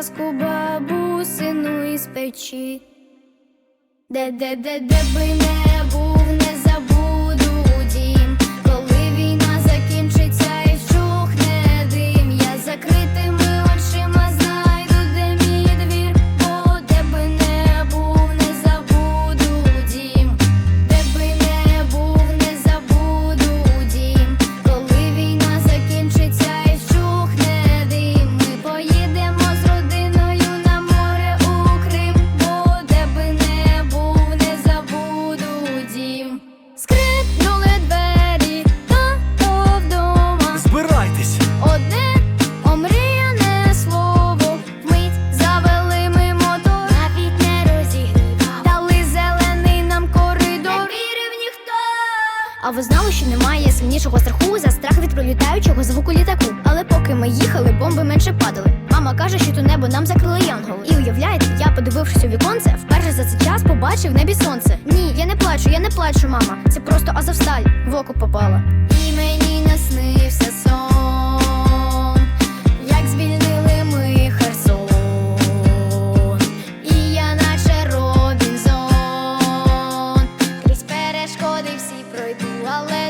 паску бабусину із печі. Де, де, де, де би не А ви знали, що немає сильнішого страху за страх від пролітаючого звуку літаку. Але поки ми їхали, бомби менше падали. Мама каже, що то небо нам закрили янгол. І уявляєте, я, подивившись у віконце, вперше за цей час побачив небі сонце. Ні, я не плачу, я не плачу, мама. Це просто азовсталь в око попала. І мені наснився сон, як звільнили ми Херсон. І я наче Робінзон. Крізь перешкоди всі пройду. I'll let